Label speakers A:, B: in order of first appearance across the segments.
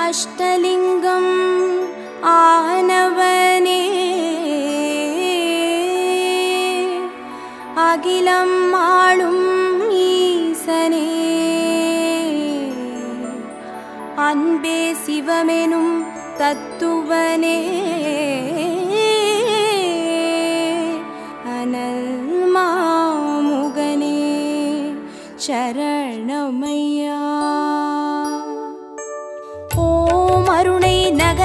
A: अष्टलिङ्गम् आनवने। अखिलं अखिलम् ईसने अन्बे शिवमेनुं तत्तुवने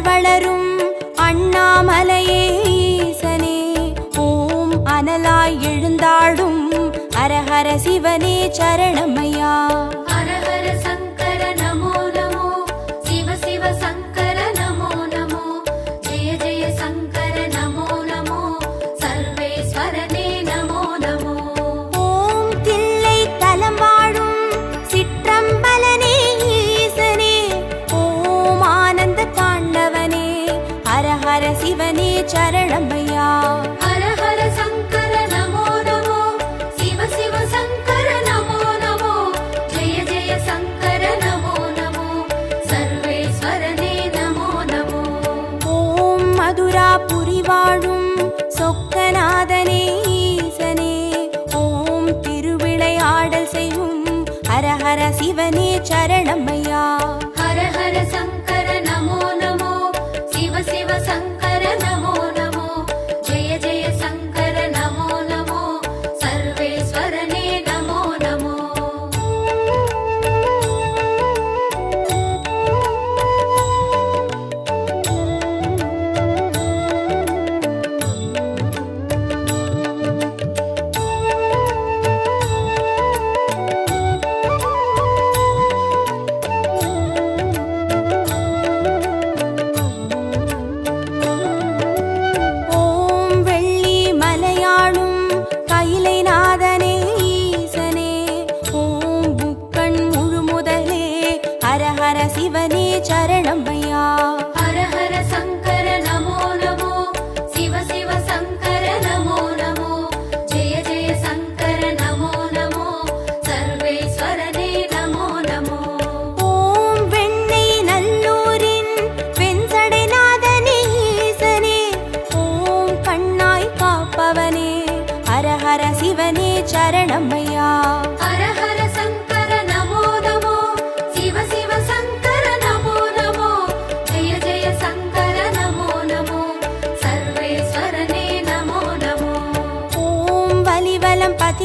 A: மலர் வளரும் அண்ணாமலையே ஈசனே. ஓம் அனலாய் எழுந்தாடும் அரஹர சிவனே சரணமையா.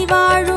A: 法入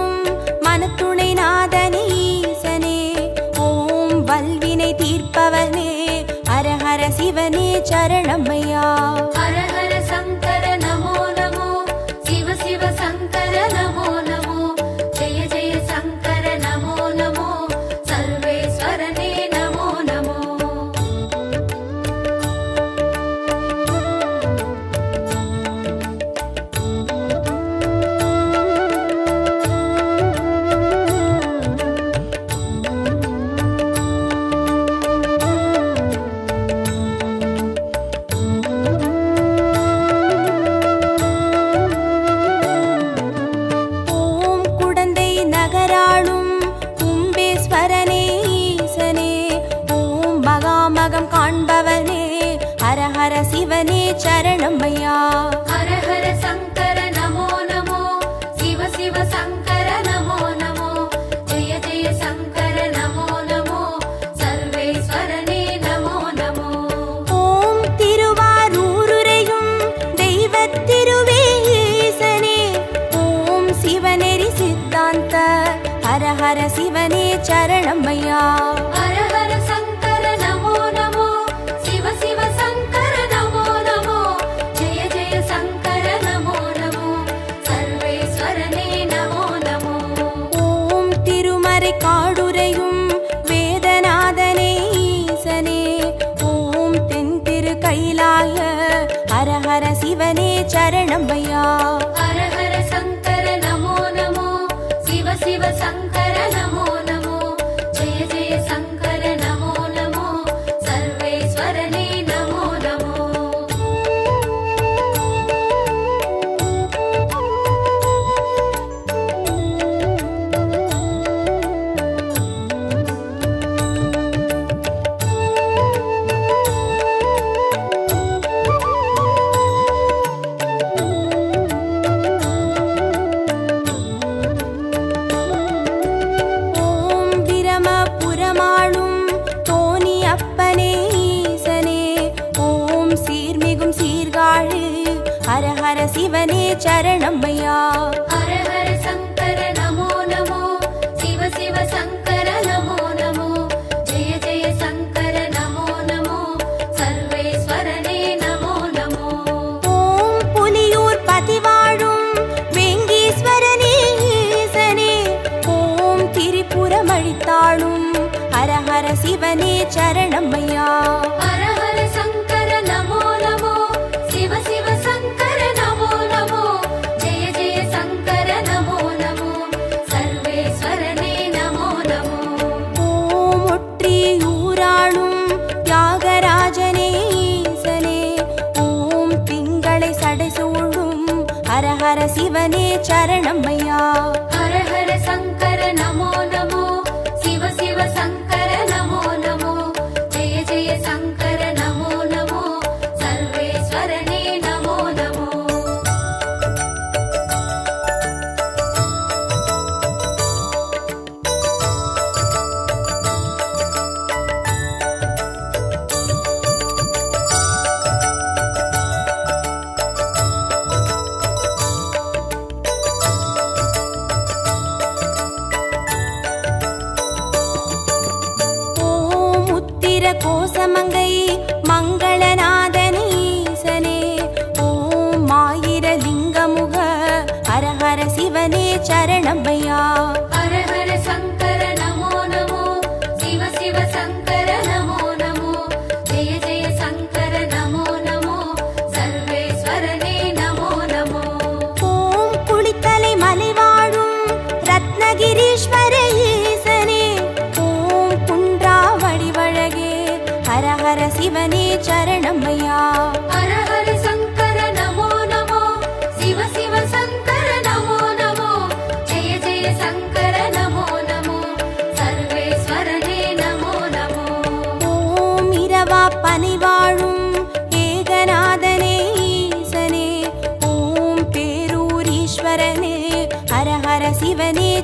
A: சிவனே சரணம் ஐயா. சிவனே சரணம் ஐயா.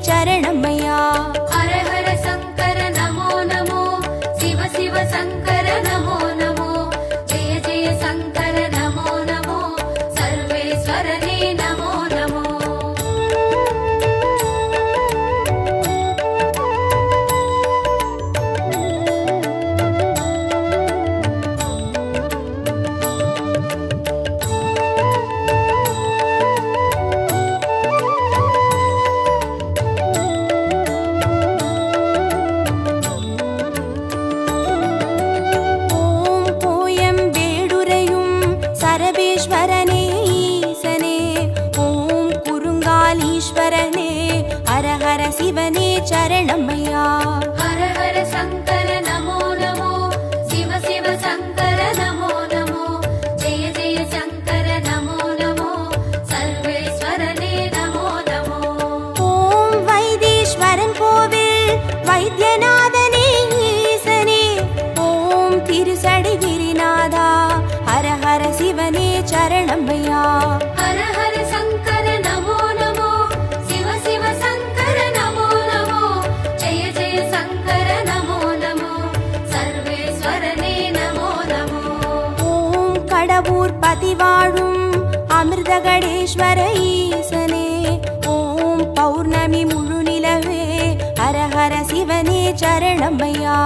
A: चरणमय
B: ஹர ஹர
A: சிவனே சரணம்
B: ஐயா. ஹர ஹர சங்கர
A: ஈஸ்வர ஈசனே ஓம்
C: பௌர்ணமி முழு நிலவே ஹரஹர சிவனே
A: சரணமையா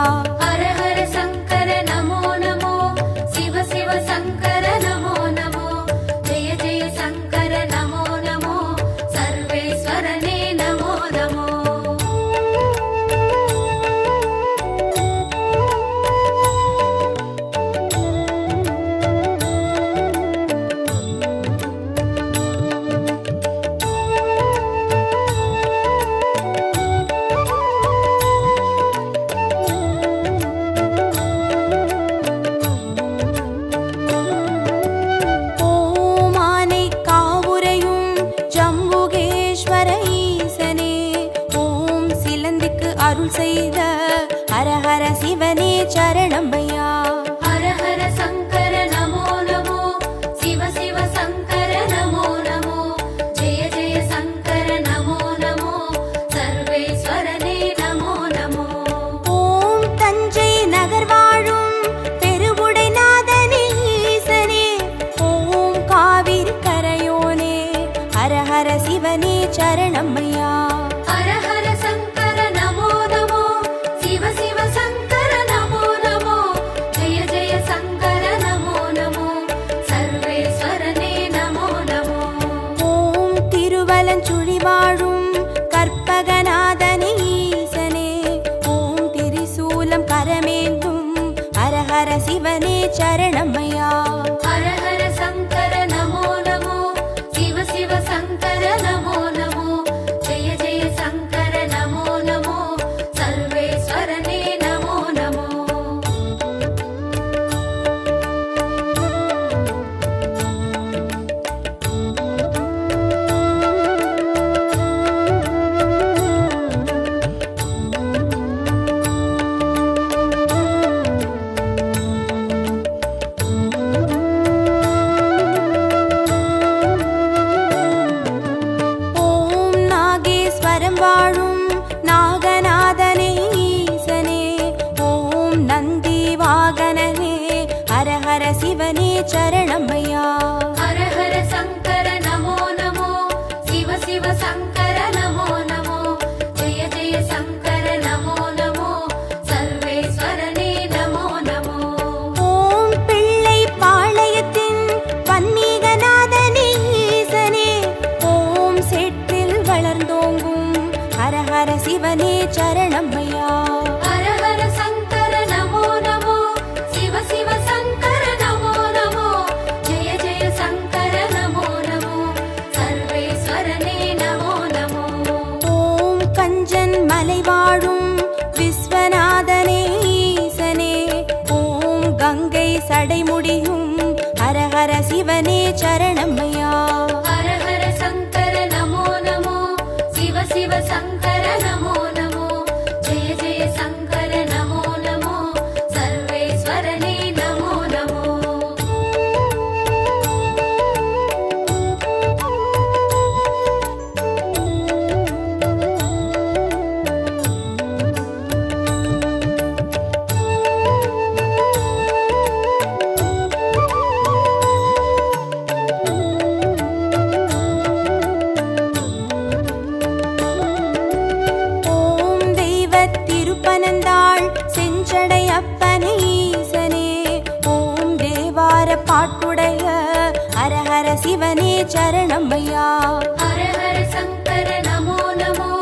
A: Harun शरण
B: हर हर शङ्कर नमो नमो।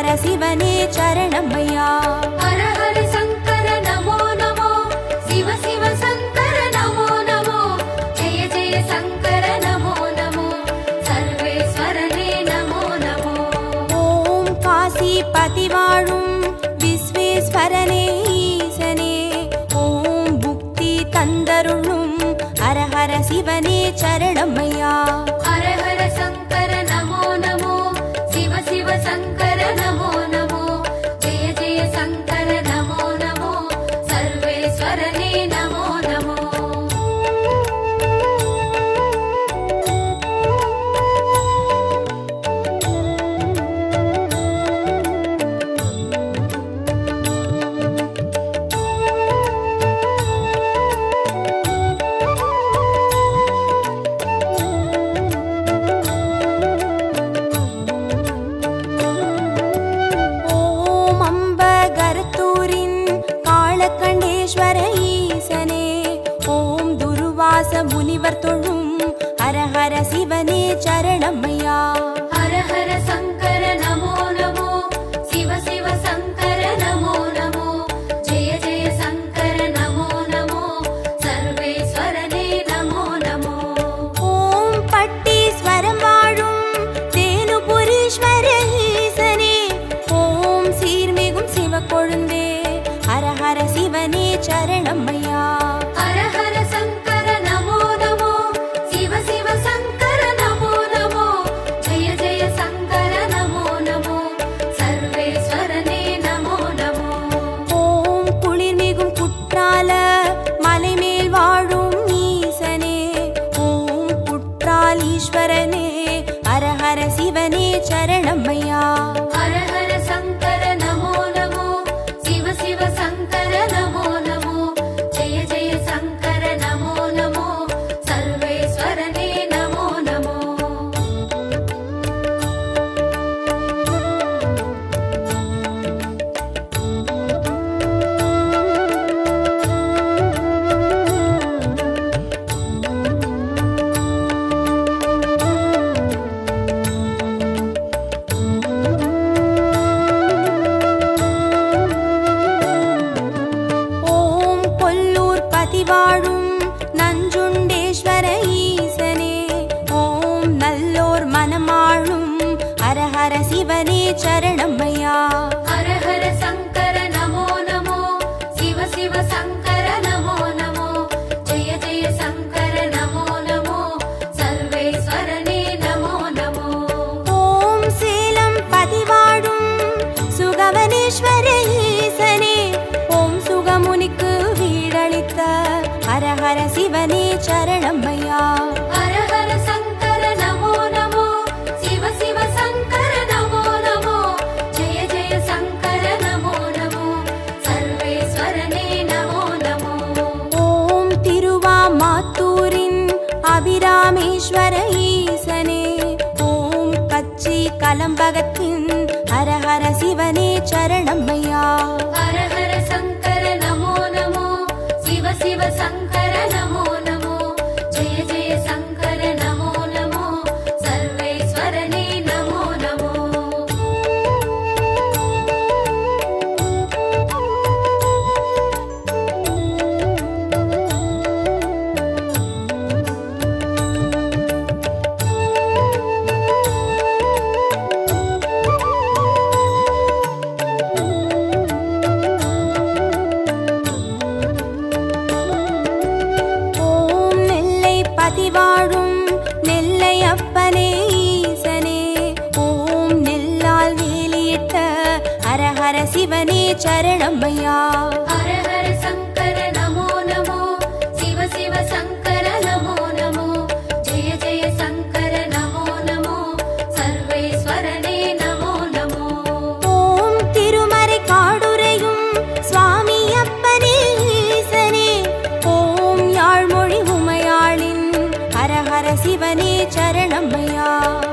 A: சங்கர சிவனே சரணம் ஐயா பதிவாழும் விஸ்வேஸ்வரனே ஈசனே. ஓம் புக்தி தந்தருளும் ஹரஹர சிவனே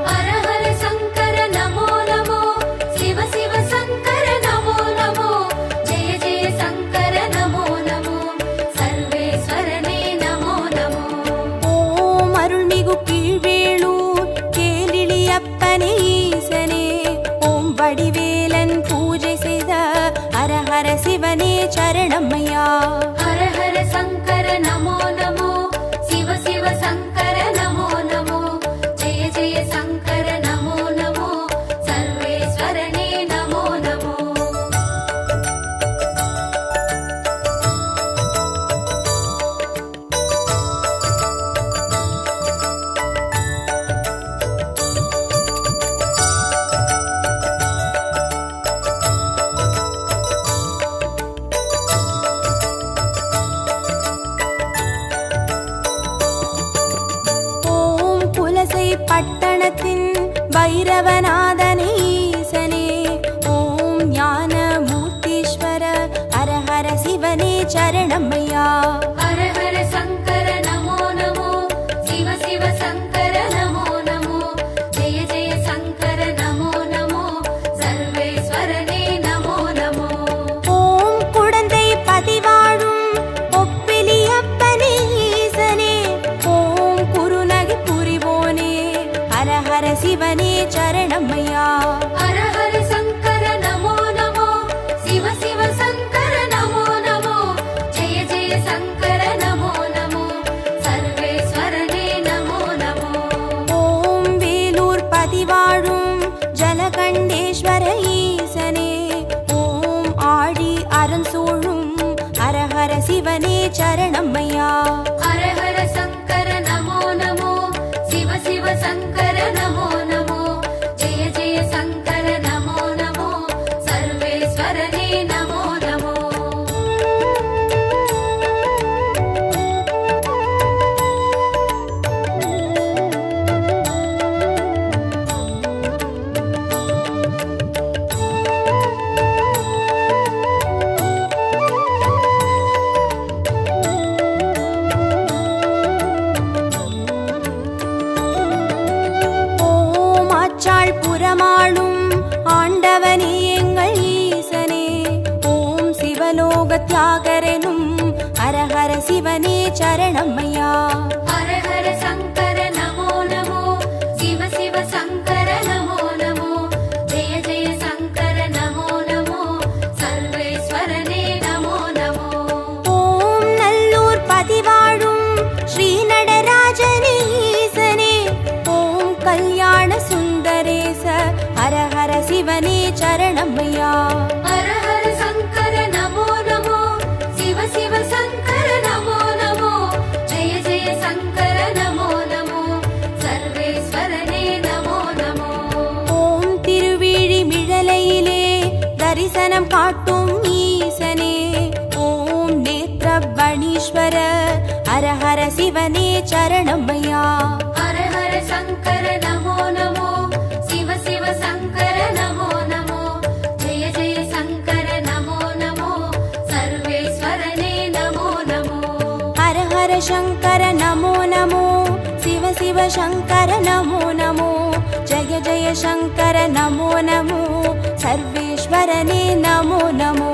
A: ஹரஹர சிவனே பைரவனா? சரணம்மையா चरणमया। चरणमया।
B: हर हर शङ्कर नमो नमो शिव शिव शङ्कर नमो नमो जय जय शङ्कर नमो नमो सर्वेश्वरने नमो नमो। हर हर शङ्कर नमो नमो शिव शिव शङ्कर नमो नमो जय जय शङ्कर नमो नमो सर्वेश्वरने नमो नमो।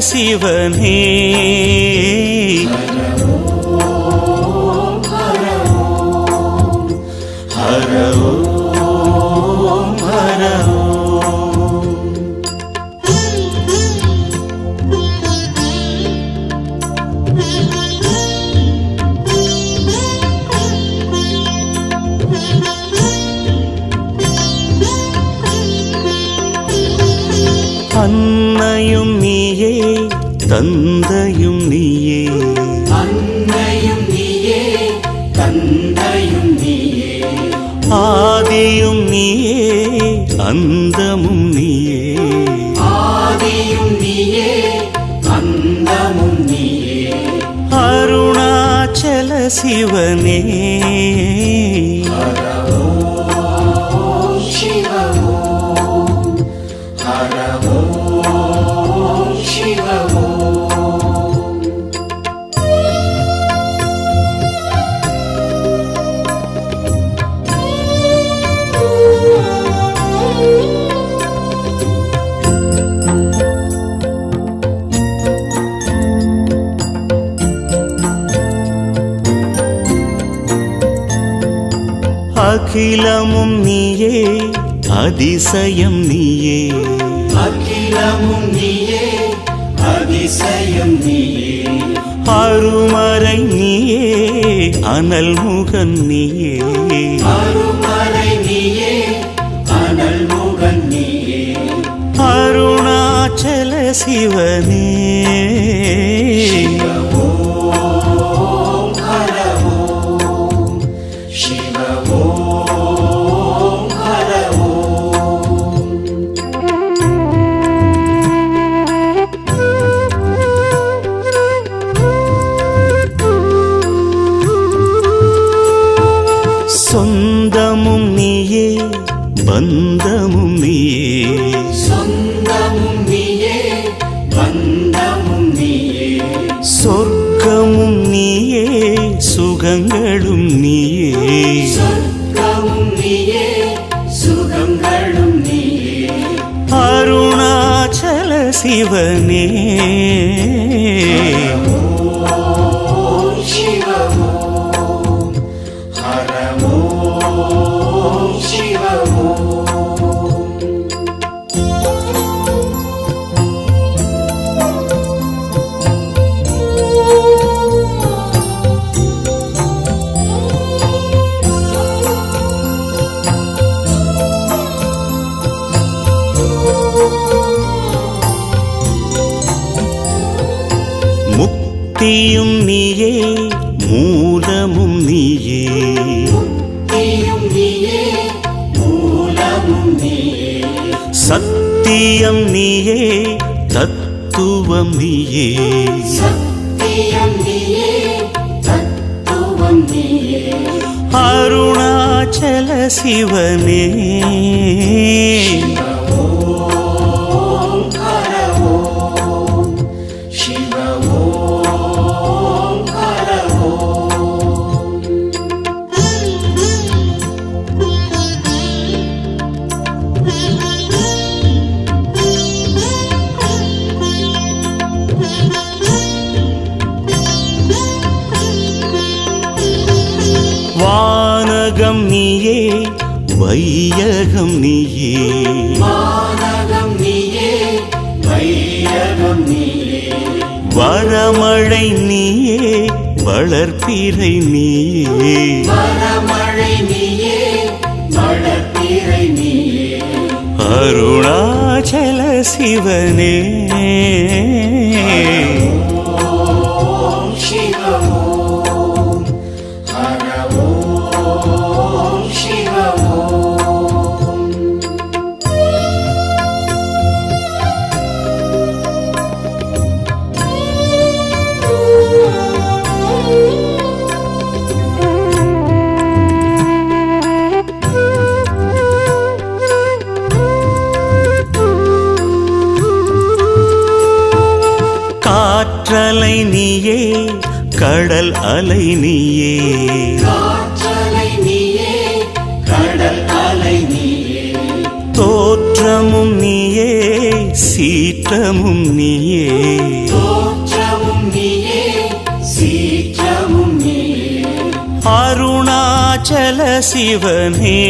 A: சிவனே.
D: ஹர
E: அதிசயம் நீயே.
F: அகிலமும் நீயே அதிசயம் நீயே.
E: அருமறை நீயே அனல் முகன் நீயே.
F: அருமறை நீயே அனல் முகன் நீயே.
E: அருணாச்சல சிவனே.
D: முக்தியும் நீயே மூலமும் நீயே. சத்தியம் நீயே தத்துவம் நீயே. அருணாச்சல சிவனே. வானகம் நீயே வையகம் நீயே.
G: வானகம் நீயே வையகம் நீயே.
D: வரமழை நீயே வளர்ப்பிறை நீயே.
G: வரமழை நீயே மழப்பிறை நீயே.
D: அருணாச்சல சிவனே.
G: காற்றலை நீயே கடல் அலை நீயே
D: தோற்றமும் நீயே சீற்றமும் நீயே
G: தோற்றமும் நீயே சீற்றமும் நீயே.
D: அருணாச்சல சிவனே.